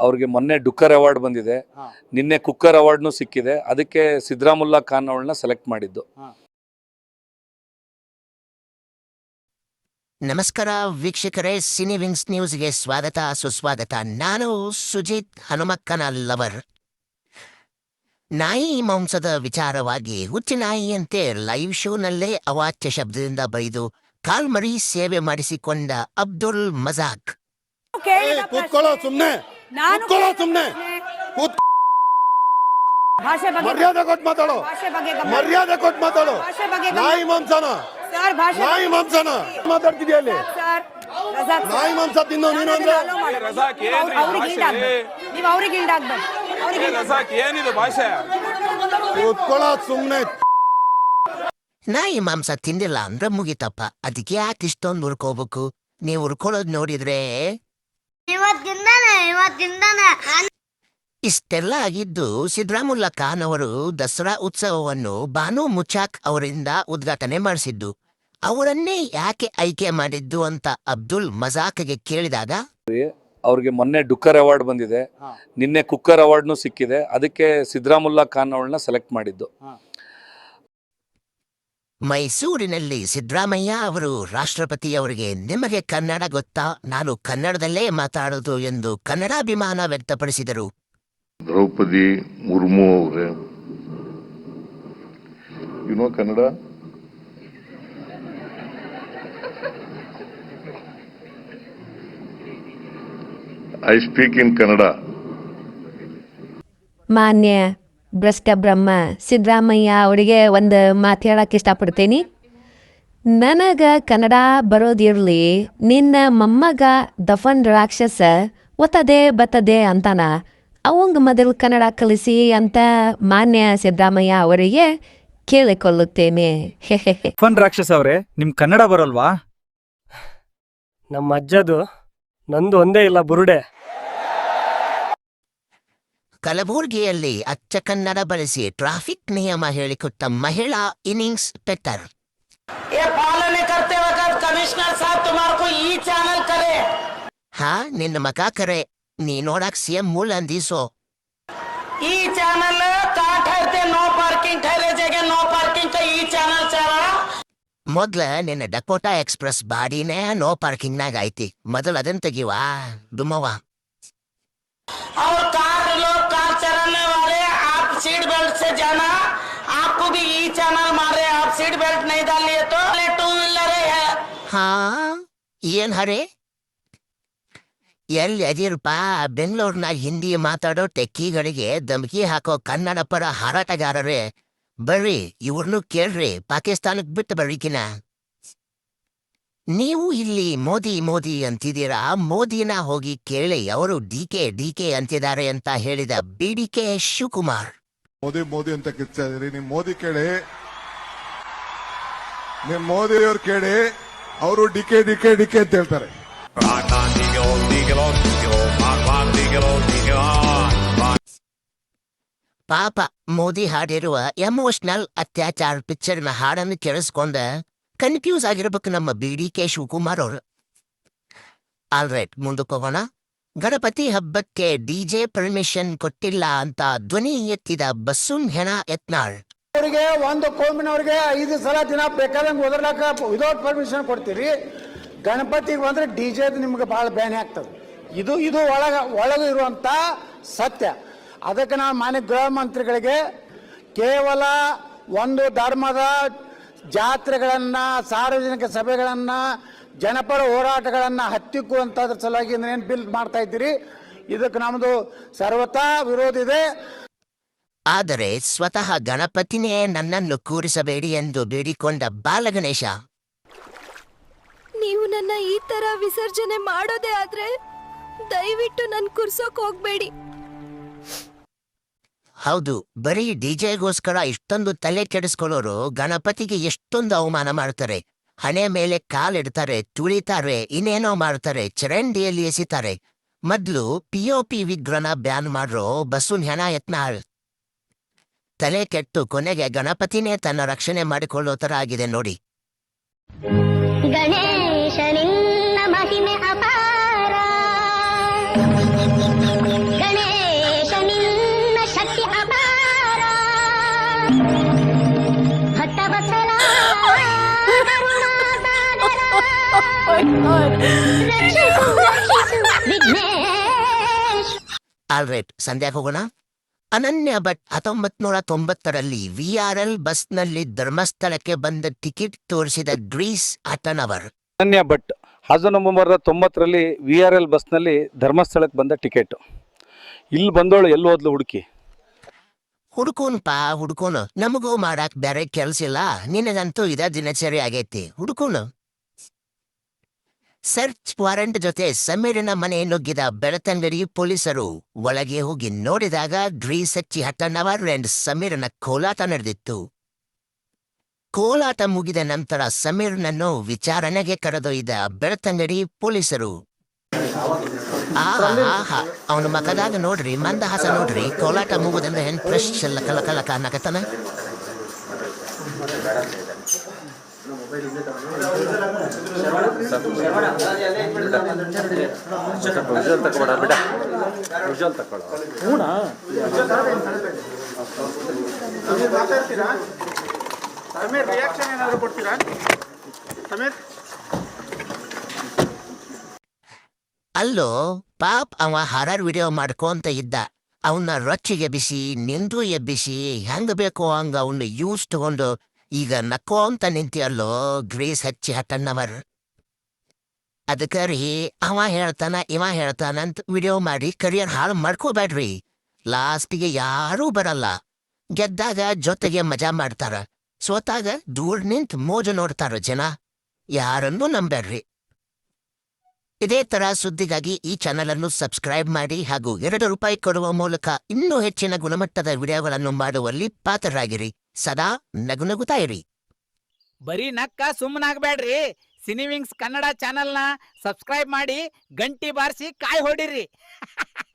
ಅವ್ರಿಗೆ ಮೊನ್ನೆ ಡುಕ್ಕರ್ ಅವಾರ್ಡ್ ಬಂದಿದೆ. ನಿನ್ನೆ ಕುಕ್ಕರ್ ಅವಾರ್ಡ್ನು ಸಿಕ್ಕಿದೆ. ಅದಕ್ಕೆ ಸಿದ್ದರಾಮುಲ್ಲಾ ಖಾನ್ ಅವಳನ್ನ ಸೆಲೆಕ್ಟ್ ಮಾಡಿದ್ದು. ನಮಸ್ಕಾರ ವೀಕ್ಷಕರೇ ಸಿನಿ ವಿಂಗ್ಸ್ ನ್ಯೂಸ್ಗೆ ಸ್ವಾಗತ ಸುಸ್ವಾಗತ. ನಾನು ಸುಜಿತ್ ಹನುಮಕ್ಕನ ಲವರ್. ನಾಯಿ ಮಾಂಸದ ವಿಚಾರವಾಗಿ ಹುಚ್ಚು ನಾಯಿಯಂತೆ ಲೈವ್ ಶೋನಲ್ಲೇ ಅವಾಚ್ಯ ಶಬ್ದದಿಂದ ಬೈದು ಕಾಲ್ಮರಿ ಸೇವೆ ಮಾಡಿಸಿಕೊಂಡ ಅಬ್ದುಲ್ ಮಜಾಕ್. ಕೂತ್ಕೊಳ್ಳೋ ಸುಮ್ನೆ. ನಾನು ಕೂತ್ಕೊಳ್ಳೋ ಸುಮ್ನೆ. ಕೂತ್ ಭಾಷೆ ಬಗ್ಗೆ ಮರ್ಯಾದೆ ಕೊಟ್ಟು ಮಾತಾಡೋ. ಭಾಷೆ ಬಗ್ಗೆ ಮರ್ಯಾದೆ ಕೊಟ್ಟು ಮಾತಾಡೋ. ಭಾಷೆ ಬಗ್ಗೆ ನಾಯಿ ಮಾಂಸನ. ಸರ್ ಭಾಷೆ ನಾಯಿ ಮಾಂಸನ. ಮಾತಾಡ್ತಿದ್ಯಾ ಅಲ್ಲಿ ಸರ್ ನಾಯಿ ಸರ್. ಮಾಂಸ ತಿನ್ನೋ ನೀನು ಅಂದ್ರೆ? ನೀವು ಅವ್ರಿಗೆ ಅವ್ರಿಗೆ ರಜಾಕ್ ಏನಿದು ಭಾಷೆ? ಕೂತ್ಕೊಳ್ಳೋ ಸುಮ್ನೆ. ನಾಯಿ ಮಾಂಸ ತಿಂದಿಲ್ಲ ಅಂದ್ರೆ ಮುಗಿತಪ್ಪ. ಅದಕ್ಕೆ ಯಾಕೆ ಇಷ್ಟೊಂದು ಉರ್ಕೋಬೇಕು ನೀವು ಉರ್ಕೊಳ್ಳೋದು ನೋಡಿದ್ರೆ ಇವತ್ತಿಂದಾನೆ ಇವತ್ತಿಂದಾನೆ. ಇಷ್ಟೆಲ್ಲ ಆಗಿದ್ದು ಸಿದ್ದರಾಮುಲ್ಲ ಖಾನ್ ಅವರು ದಸರಾ ಉತ್ಸವವನ್ನು ಬಾನು ಮುಚಾಕ್ ಅವರಿಂದ ಉದ್ಘಾಟನೆ ಮಾಡಿಸಿದ್ದು. ಅವರನ್ನೇ ಯಾಕೆ ಆಯ್ಕೆ ಮಾಡಿದ್ದು ಅಂತ ಅಬ್ದುಲ್ ಮಜಾಕ್ಗೆ ಕೇಳಿದಾಗ? ಅವ್ರಿಗೆ ಮೊನ್ನೆ ಡುಕ್ಕರ್ ಅವಾರ್ಡ್ ಬಂದಿದೆ. ನಿನ್ನೆ ಕುಕ್ಕರ್ ಅವಾರ್ಡ್ನು ಸಿಕ್ಕಿದೆ. ಅದಕ್ಕೆ ಸಿದ್ದರಾಮುಲ್ಲಾ ಖಾನ್ ಅವಳನ್ನ ಸೆಲೆಕ್ಟ್ ಮಾಡಿದ್ದು. ಮೈಸೂರಿನಲ್ಲಿ ಸಿದ್ದರಾಮಯ್ಯ ಅವರು ರಾಷ್ಟ್ರಪತಿಯವರಿಗೆ ನಿಮಗೆ ಕನ್ನಡ ಗೊತ್ತಾ? ನಾನು ಕನ್ನಡದಲ್ಲೇ ಮಾತಾಡೋದು ಎಂದು ಕನ್ನಡಾಭಿಮಾನ ವ್ಯಕ್ತಪಡಿಸಿದರು. ದ್ರೌಪದಿ ಮುರ್ಮು ಅವರೇ. You know Kannada? I speak in Kannada ಮಾನ್ಯ ಭ್ರಷ್ಟ ಬ್ರಹ್ಮ ಸಿದ್ದರಾಮಯ್ಯ ಅವರಿಗೆ ಒಂದು ಮಾತು ಹೇಳಕ್ಕೆ ಇಷ್ಟಪಡ್ತೀನಿ. ನನಗೆ ಕನ್ನಡ ಬರೋದಿರಲಿ ನಿನ್ನ ಮೊಮ್ಮಗ ದಫನ್ ರಾಕ್ಷಸ ಒತ್ತದೆ ಬತ್ತದೆ ಅಂತಾನ ಅವಂಗ ಮೊದಲು ಕನ್ನಡ ಕಲಿಸಿ ಅಂತ ಮಾನ್ಯ ಸಿದ್ದರಾಮಯ್ಯ ಅವರಿಗೆ ಕೇಳಿಕೊಳ್ಳುತ್ತೇನೆ. ದಫನ್ ಫನ್ ರಾಕ್ಷಸ ಅವರೇ ನಿಮ್ ಕನ್ನಡ ಬರಲ್ವಾ? ನಮ್ಮ ಅಜ್ಜದು ನಂದು ಒಂದೇ ಇಲ್ಲ ಬುರುಡೆ. ಕಲಬುರಗಿಯಲ್ಲಿ ಅಚ್ಚ ಕನ್ನಡ ಬಳಸಿ ಟ್ರಾಫಿಕ್ ನಿಯಮ ಹೇಳಿಕೊಟ್ಟ ಮಹಿಳಾ ಇನ್ನಿಂಗ್ಸ್ ಪೆಟ್ಟರ್ ये पालन करते वक्त कमिश्नर साहब तुम्हारे को ई चैनल करे ಹಾ ನಿನ್ನ ಮಗ ಕರೆ ನೀ ನೋಡಕ್ ಸಿಎಂ ಮೂಲ ಅಂದಿಸೋ ई चैनल कहाँ ठहरते नो पार्किंग ठहरे जगह नो पार्किंग का ई चैनल चला ಮೊದ್ಲ ನಿನ್ನ ಡಕೋಟಾ ಎಕ್ಸ್ಪ್ರೆಸ್ ಬಾಡಿನೇ ನೋ ಪಾರ್ಕಿಂಗ್ನಾಗ ಐತಿ ಮೊದಲು ಅದನ್ ತೆಗಿವಾ ದುಮ್ಮವ್ವ और कार सीट बेल्ट से जाना आपको भी ई चैनल मारे आप सीट बेल्ट नहीं डालिए तो टू व्हीलर है ಹಾ ಏನ್ ಹರೇ ಎಲ್ಲಿ ಅದಿರಪ್ಪ ಬೆಂಗಳೂರಿನಾಗ ಹಿಂದಿ ಮಾತಾಡೋ ಟೆಕ್ಕಿಗಳಿಗೆ ಧಮಕಿ ಹಾಕೋ ಕನ್ನಡ ಪರ ಹಾರಾಟಗಾರರೇ ಬರ್ರಿ ಇವ್ರನ್ನೂ ಕೇಳ್ರಿ ಪಾಕಿಸ್ತಾನಕ್ಕೆ ಬಿಟ್ಟು ಬರ್ರಿಕಿನ ನೀವು ಇಲ್ಲಿ ಮೋದಿ ಮೋದಿ ಅಂತಿದ್ದೀರಾ ಮೋದಿನ ಹೋಗಿ ಕೇಳಿ ಅವರು ಡಿ ಕೆ ಡಿ ಕೆ ಅಂತಿದ್ದಾರೆ ಅಂತ ಹೇಳಿದ ಬಿ ಡಿ ಕೆ ಶಿವಕುಮಾರ್ ಮೋದಿ ಮೋದಿ ಅಂತ ಕಿರ್ಚಾ ಇದೀರಿ ನಿಮ್ ಮೋದಿ ಕೇಳಿ. ನಿಮ್ ಮೋದಿ ಅವ್ರು ಕೇಳಿ. ಅವರು ಡಿಕೆ ಡಿಕೆ ಡಿಕೆ ಅಂತ ಹೇಳ್ತಾರೆ. ಪಾಪ ಮೋದಿ ಹಾಡಿರುವ ಎಮೋಷನಲ್ ಅತ್ಯಾಚಾರ ಪಿಕ್ಚರ್ನ ಹಾಡನ್ನು ಕೇಳಿಸ್ಕೊಂಡ ಕನ್ಫ್ಯೂಸ್ ಆಗಿರ್ಬೇಕು ನಮ್ಮ ಬಿ ಡಿ ಕೆ ಶಿವಕುಮಾರ್ ಅವರು. ಆಲ್ರೈಟ್, ಮುಂದಕ್ಕೆ ಹೋಗೋಣ. ಗಣಪತಿ ಹಬ್ಬಕ್ಕೆ ಡಿಜೆ ಪರ್ಮಿಷನ್ ಕೊಟ್ಟಿಲ್ಲ ಅಂತ ಧ್ವನಿ ಎತ್ತಿದ ಬಸ್ಸುನ್ ಹೆಣ ಯತ್ನಾಳ್. ಅವರಿಗೆ ಒಂದು ಕೋಮಿನವ್ರಿಗೆ ಐದು ಸಲ ದಿನ ಬೇಕಾದಂಗೆ ಓದರ್ಲಾಕ ವಿದೌಟ್ ಪರ್ಮಿಷನ್ ಕೊಡ್ತೀರಿ. ಗಣಪತಿಗೆ ಬಂದ್ರೆ ಡಿ ಜೆದು ನಿಮ್ಗೆ ಭಾಳ ಬೇನೆ ಆಗ್ತದೆ. ಇದು ಇದು ಒಳಗ, ಒಳಗೆ ಇರುವಂತ ಸತ್ಯ. ಅದಕ್ಕೆ ನಾವು ಮಾನ್ಯ ಗೃಹ ಮಂತ್ರಿಗಳಿಗೆ ಕೇವಲ ಒಂದು ಧರ್ಮದ ಜಾತ್ರೆಗಳನ್ನ, ಸಾರ್ವಜನಿಕ ಸಭೆಗಳನ್ನ ಜನಪರ ಹೋರಾಟಗಳನ್ನು ಹತ್ತಿಕ್ಕುವಂಥದ್ರ ಸಲುವಾಗಿ ಏನು ಬಿಲ್ ಮಾಡ್ತಾ ಇದ್ದೀರಿ? ಇದಕ್ಕೆ ನಮ್ಮದು ಸರ್ವತಾ ವಿರೋಧ ಇದೆ. ಆದರೆ ಸ್ವತಃ ಗಣಪತಿನೇ ನನ್ನನ್ನು ಕೂರಿಸಬೇಡಿ ಎಂದು ಬೇಡಿಕೊಂಡ ಬಾಲಗಣೇಶ. ನೀವು ನನ್ನ ಈ ತರ ವಿಸರ್ಜನೆ ಮಾಡೋದೇ ಆದ್ರೆ ದಯವಿಟ್ಟು ನನ್ ಕುರ್ಸೋಕ್ ಹೋಗ್ಬೇಡಿ. ಹೌದು ಬರೀ ಡಿಜೆಗೋಸ್ಕರ ಇಷ್ಟೊಂದು ತಲೆ ಕೆಡಿಸ್ಕೊಳ್ಳೋರು ಗಣಪತಿಗೆ ಎಷ್ಟೊಂದು ಅವಮಾನ ಮಾಡ್ತಾರೆ. ಹಣೆ ಮೇಲೆ ಕಾಲಿಡ್ತಾರೆ ತುಳಿತಾರೆ, ಇನ್ನೇನೋ ಮಾಡ್ತಾರೆ, ಚರಂಡಿಯಲ್ಲಿ ಎಸಿತಾರೆ. ಮೊದ್ಲು ಪಿಒಪಿ ವಿಗ್ರಹನ ಬ್ಯಾನ್ ಮಾಡ್ರೋ ಬಸ್ಸುನ್ ಹೆಣ ಯತ್ನ ತಲೆ ಕೆಟ್ಟು ಕೊನೆಗೆ ಗಣಪತಿನೇ ತನ್ನ ರಕ್ಷಣೆ ಮಾಡಿಕೊಳ್ಳೋ ತರ ಆಗಿದೆ ನೋಡಿ. ಆಲ್ರೈಟ್ ಸಂಧ್ಯಾಕ್ ಹೋಗೋಣ? ಅನನ್ಯ ಭಟ್ ಹತ್ತೊಂಬತ್ ನೂರ ತೊಂಬತ್ತರಲ್ಲಿ ವಿ ಆರ್ ಎಲ್ ಬಸ್ನಲ್ಲಿ ಧರ್ಮಸ್ಥಳಕ್ಕೆ ಬಂದ ಟಿಕೆಟ್ ತೋರಿಸಿದ ಗ್ರೀಸ್ ಅಟನವರ್ ಅನನ್ಯ ಭಟ್ ಒಂಬೈನೂರ ತೊಂಬತ್ತರಲ್ಲಿ ವಿ ಆರ್ ಎಲ್ ಬಸ್ನಲ್ಲಿ ಧರ್ಮಸ್ಥಳಕ್ಕೆ ಬಂದ ಟಿಕೆಟ್. ಇಲ್ಲಿ ಬಂದೋಳು ಎಲ್ಲಿ ಹೋದ್ಲು ಹುಡುಕಿ? ಹುಡ್ಕೋನ್ ಪಾ ಹುಡ್ಕೋನು. ನಮಗೂ ಮಾಡಕ್ ಬೇರೆ ಕೆಲ್ಸ ಇಲ್ಲ. ನಿನಗಂತೂ ಇದ ದಿನಚರಿ ಆಗೈತಿ. ಹುಡ್ಕೋನು. ಸರ್ಚ್ ವಾರಂಟ್ ಜೊತೆ ಸಮೀರನ ಮನೆ ನುಗ್ಗಿದ ಬೆಳತಂಗಡಿ ಪೊಲೀಸರು ಒಳಗೆ ಹೋಗಿ ನೋಡಿದಾಗ ಗ್ರೀಸ್ ಹಚ್ಚಿ ಹಟ್ಟನವರ್ ಅಂಡ್ ಸಮೀರನ ಕೋಲಾಟ ನಡೆದಿತ್ತು. ಕೋಲಾಟ ಮುಗಿದ ನಂತರ ಸಮೀರನನ್ನು ವಿಚಾರಣೆಗೆ ಕರೆದೊಯ್ದ ಬೆಳತಂಗಡಿ ಪೊಲೀಸರು. ಆಹಾ ಅವನು ಮಕದಾಗ ನೋಡ್ರಿ, ಮಂದಹಾಸ ನೋಡ್ರಿ, ಕೋಲಾಟ ಮುಗುದಂದ್ರೆ ಹೆಣ್ ಫ್ರೆಶ್ ಎಲ್ಲ ಕಲ ಏನಾದರೂ ಕೊಡ್ತೀರಾ ಸಮೀರ್ ಅಲ್ಲೋ, ಪಾಪ್ ಅವ ಹಾರರ್ ವಿಡಿಯೋ ಮಾಡ್ಕೊಂತ ಇದ್ದ. ಅವನ್ನ ರೊಚ್ಚಿಗೆ ಎಬ್ಬಿಸಿ ನಿಂದು ಎಬ್ಬಿಸಿ, ಹೆಂಗ್ ಬೇಕೋ ಹಂಗ ಅವನ್ನ ಯೂಸ್ ತಗೊಂಡು ಈಗ ನಕ್ಕೋಂತ ನಿಂತಿಯಲ್ಲೋ ಗ್ರೀಸ್ ಹಚ್ಚಿ ಹಟ್ಟಣ್ಣವರ್ ಅದಕ್ಕೆ ರೀ, ಅವ ಹೇಳ್ತಾನ, ಇವ ಹೇಳ್ತಾನಂತ ವಿಡಿಯೋ ಮಾಡಿ ಕರಿಯರ್ ಹಾಳು ಮಾಡ್ಕೋಬೇಡ್ರಿ ಲಾಸ್ಟಿಗೆ ಯಾರೂ ಬರಲ್ಲ. ಗೆದ್ದಾಗ ಜೊತೆಗೆ ಮಜಾ ಮಾಡ್ತಾರ. ಸೋತಾಗ ದೂರ ನಿಂತ್ ಮೋಜು ನೋಡ್ತಾರ ಜನ. ಯಾರನ್ನೂ ನಂಬೇಡ್ರಿ ಇದೇ ತರ ಸುದ್ದಿಗಾಗಿ ಈ ಚಾನೆಲ್ ಅನ್ನು ಸಬ್ಸ್ಕ್ರೈಬ್ ಮಾಡಿ ಹಾಗೂ ಎರಡು ರೂಪಾಯಿ ಕೊಡುವ ಮೂಲಕ ಇನ್ನೂ ಹೆಚ್ಚಿನ ಗುಣಮಟ್ಟದ ವಿಡಿಯೋಗಳನ್ನು ಮಾಡುವಲ್ಲಿ ಪಾತ್ರರಾಗಿರಿ. ಸದಾ ನಗು ನಗುತ್ತಾ ಇರಿ. ಬರೀ ನಕ್ಕ ಸುಮ್ಮನಾಗಬೇಡ್ರಿ ಸಿನಿವಿಂಗ್ಸ್ ಕನ್ನಡ ಚಾನೆಲ್ನ ಸಬ್ಸ್ಕ್ರೈಬ್ ಮಾಡಿ, ಗಂಟಿ ಬಾರಿಸಿ ಕಾಯಿ ಹೊಡಿರಿ.